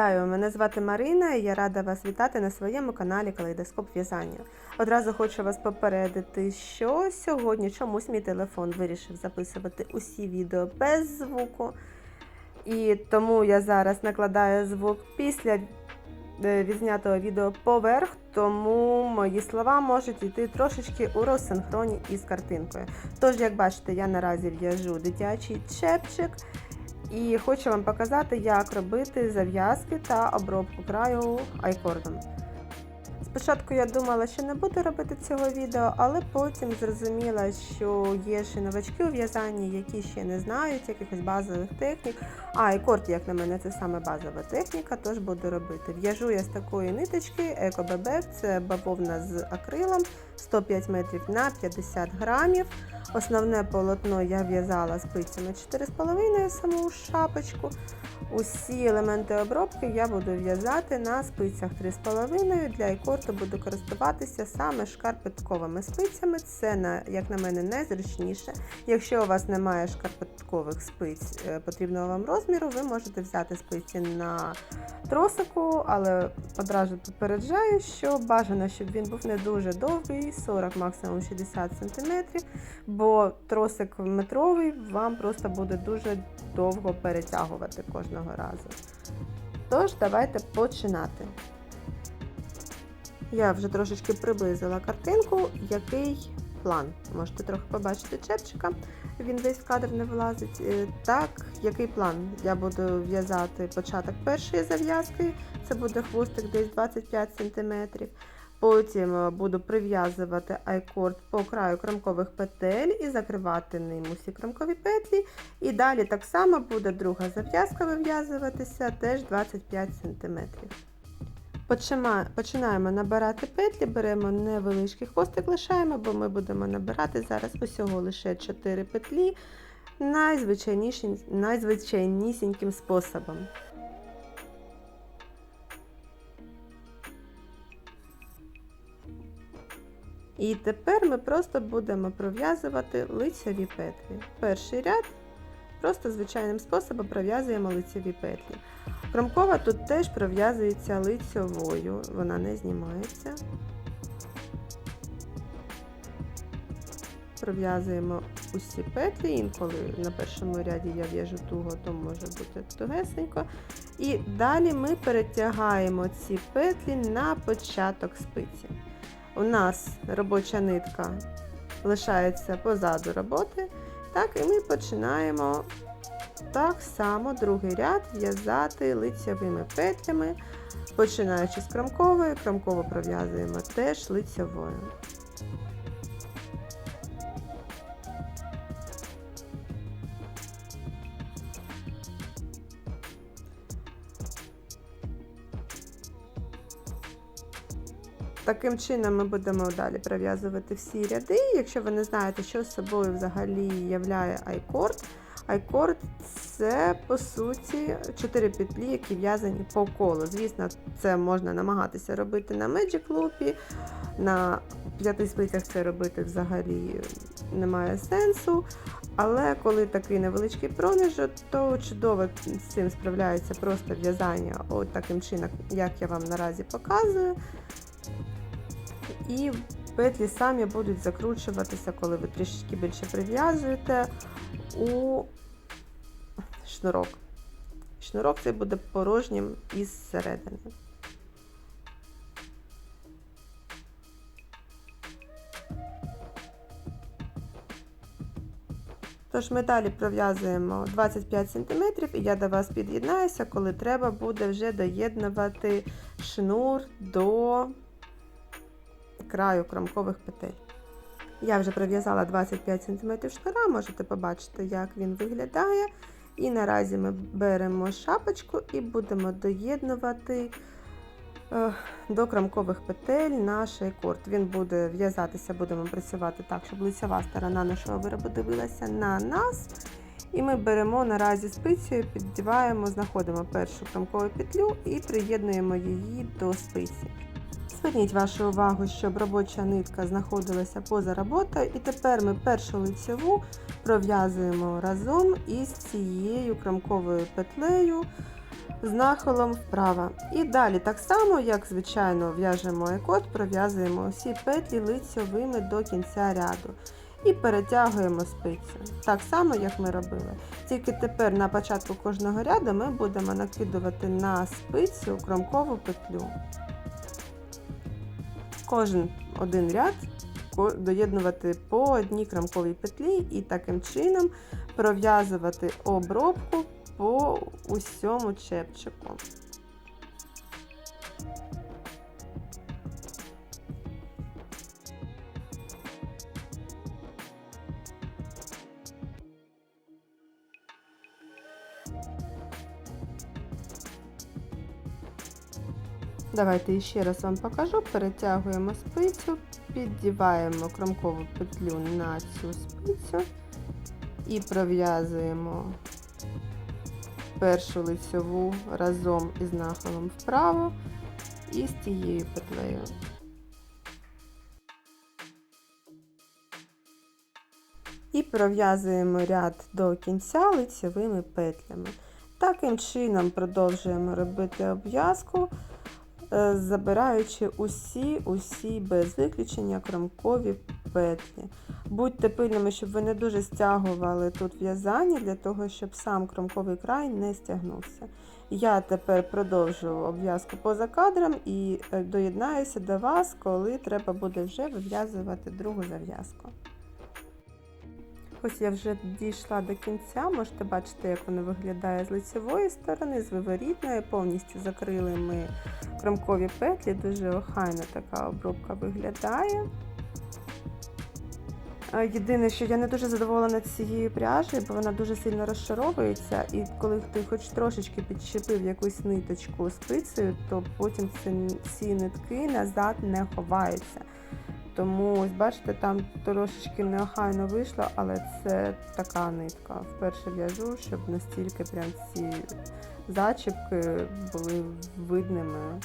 Вітаю! Мене звати Марина і я рада вас вітати на своєму каналі Калейдоскоп В'язання. Одразу хочу вас попередити, що сьогодні чомусь мій телефон вирішив записувати усі відео без звуку. І тому я зараз накладаю звук після е, відзнятого відео поверх, тому мої слова можуть йти трошечки у розсинхроні із картинкою. Тож, як бачите, я наразі в'яжу дитячий чепчик. І хочу вам показати, як робити зав'язки та обробку краю айкордом. Спочатку я думала, що не буду робити цього відео, але потім зрозуміла, що є ще новачки у в'язанні, які ще не знають якихось базових технік. А айкорд, як на мене, це саме базова техніка, тож буду робити. В'яжу я з такої ниточки EcoBebek, це бавовна з акрилом 105 метрів на 50 грамів. Основне полотно я в'язала спицями 4,5 саму шапочку. Усі елементи обробки я буду в'язати на спицях 3,5. Для айкорту буду користуватися саме шкарпетковими спицями. Це, як на мене, найзручніше. Якщо у вас немає шкарпеткових спиць е, потрібного вам розміру, ви можете взяти спиці на тросику, але одразу попереджаю, що бажано, щоб він був не дуже довгий, 40 максимум 60 см, бо тросик метровий вам просто буде дуже довго перетягувати кожного разу. Тож, давайте починати. Я вже трошечки приблизила картинку, який план. Можете трохи побачити чепчика, він весь в кадр не влазить. Е, Так, який план? Я буду в'язати початок першої зав'язки, це буде хвостик десь 25 см. Потім е, буду прив'язувати айкорд по краю кромкових петель і закривати ним усі кромкові петлі. І далі так само буде друга зав'язка вив'язуватися, теж 25 см. Починаємо набирати петлі, беремо невеличкий хвостик, лишаємо, бо ми будемо набирати зараз усього лише 4 петлі найзвичайнісіньким способом. І тепер ми просто будемо пров'язувати лицеві петлі. Перший ряд просто звичайним способом пров'язуємо лицеві петлі. Кромкова тут теж пров'язується лицьовою, вона не знімається. Пров'язуємо усі петлі, інколи на першому ряді я в'яжу туго, то може бути тугесенько. І далі ми перетягаємо ці петлі на початок спиці. У нас робоча нитка лишається позаду роботи. Так, і ми починаємо так само другий ряд в'язати лицьовими петлями, починаючи з кромкової, кромково пров'язуємо теж лицьовою. Таким чином ми будемо далі пров'язувати всі ряди. Якщо ви не знаєте, що собою взагалі являє айкорд, айкорд це по суті 4 петлі, які в'язані по колу. Звісно, це можна намагатися робити на Magic Loop, на п'яти спицях це робити взагалі немає сенсу. Але коли такий невеличкий проміжок, то чудово з цим справляється просто в'язання от таким чином, як я вам наразі показую. І петлі самі будуть закручуватися, коли ви трішки більше прив'язуєте у шнурок. Шнурок цей буде порожнім із середини. Тож ми далі пров'язуємо 25 см і я до вас під'єднаюся, коли треба буде вже доєднувати шнур до краю кромкових петель. Я вже пров'язала 25 см шнура, можете побачити, як він виглядає. І наразі ми беремо шапочку і будемо доєднувати е, до кромкових петель наш айкорд. Він буде в'язатися, будемо працювати так, щоб лицева сторона нашого виробу дивилася на нас. І ми беремо наразі спицею, піддіваємо, знаходимо першу кромкову петлю і приєднуємо її до спиці. Зверніть вашу увагу, щоб робоча нитка знаходилася поза роботою, і тепер ми першу лицеву пров'язуємо разом із цією кромковою петлею з нахилом вправо. І далі, так само, як звичайно, в'яжемо айкот, пров'язуємо всі петлі лицьовими до кінця ряду. І перетягуємо спицю. Так само, як ми робили. Тільки тепер на початку кожного ряду ми будемо накидувати на спицю кромкову петлю. Кожен один ряд доєднувати по одній крамковій петлі і таким чином пров'язувати обробку по усьому чепчику. Давайте ще раз вам покажу. Перетягуємо спицю, піддіваємо кромкову петлю на цю спицю і пров'язуємо першу лицьову разом із нахилом вправо і з тією петлею. І пров'язуємо ряд до кінця лицьовими петлями. Таким чином продовжуємо робити обв'язку, забираючи усі, усі без виключення кромкові петлі. Будьте пильними, щоб ви не дуже стягували тут в'язання, для того, щоб сам кромковий край не стягнувся. Я тепер продовжу обв'язку поза кадром і е, доєднаюся до вас, коли треба буде вже вив'язувати другу зав'язку. Ось я вже дійшла до кінця, можете бачити, як воно виглядає з лицевої сторони, з виворітної, повністю закрили ми кромкові петлі, дуже охайно така обробка виглядає. Єдине, що я не дуже задоволена цією пряжею, бо вона дуже сильно розшаровується, і коли ти хоч трошечки підщепив якусь ниточку спицею, то потім ці нитки назад не ховаються. Тому ось бачите, там трошечки неохайно вийшло, але це така нитка. Вперше в'яжу, щоб настільки прям ці зачіпки були видними.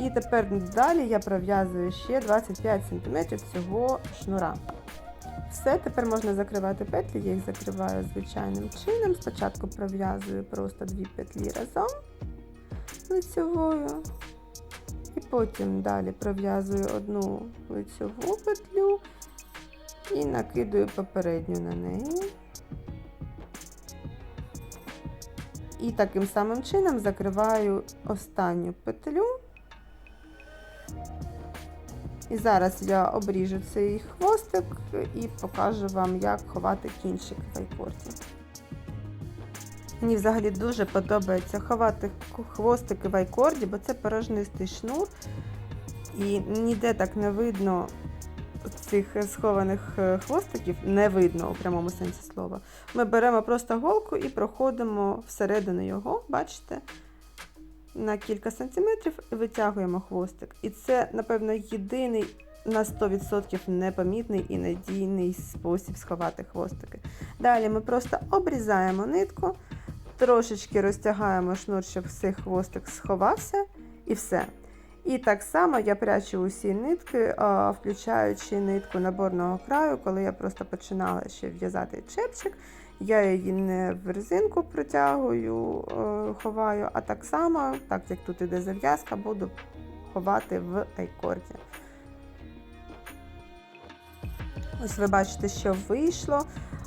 І тепер далі я пров'язую ще 25 см цього шнура. Все, тепер можна закривати петлі, я їх закриваю звичайним чином. Спочатку пров'язую просто дві петлі разом лицьовою. І потім далі пров'язую одну лицьову петлю і накидаю попередню на неї. І таким самим чином закриваю останню петлю. І зараз я обріжу цей хвостик і покажу вам, як ховати кінчик в айкорді. Мені взагалі дуже подобається ховати хвостики в айкорді, бо це порожнистий шнур. І ніде так не видно цих схованих е, хвостиків, не видно у прямому сенсі слова. Ми беремо просто голку і проходимо всередину його, бачите, на кілька сантиметрів і витягуємо хвостик. І це, напевно, єдиний на 100% непомітний і надійний спосіб сховати хвостики. Далі ми просто обрізаємо нитку. Трошечки розтягаємо шнур, щоб цей хвостик сховався, і все. І так само я прячу усі нитки, включаючи нитку наборного краю, коли я просто починала ще в'язати чепчик. Я її не в резинку протягую, е, ховаю, а так само, так як тут іде зав'язка, буду ховати в айкорді. Ось ви бачите, що вийшло.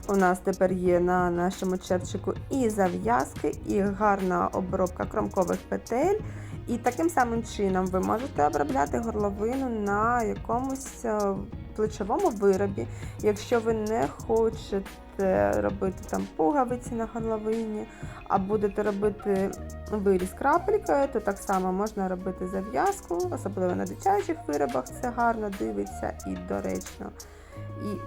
У нас тепер є на нашому чепчику і зав'язки, і гарна обробка кромкових петель. І таким самим чином ви можете обробляти горловину на якомусь е, плечовому виробі. Якщо ви не хочете робити там пуговиці на горловині, а будете робити виріз крапелькою, то так само можна робити зав'язку, особливо на дитячих виробах це гарно дивиться і доречно. І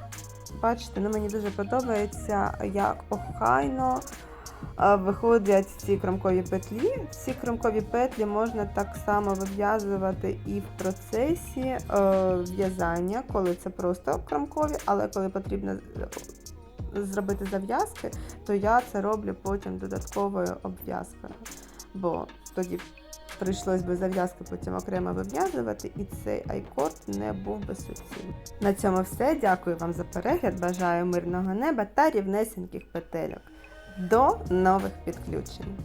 бачите, ну мені дуже подобається, як охайно е, виходять ці кромкові петлі. Ці кромкові петлі можна так само вив'язувати і в процесі е, в'язання, коли це просто кромкові, але коли потрібно зробити зав'язки, то я це роблю потім додатковою обв'язкою. Бо тоді прийшлось би зав'язки потім окремо вив'язувати, і цей айкорд не був би суцільним. На цьому все. Дякую вам за перегляд. Бажаю мирного неба та рівнесеньких петельок. До нових підключень!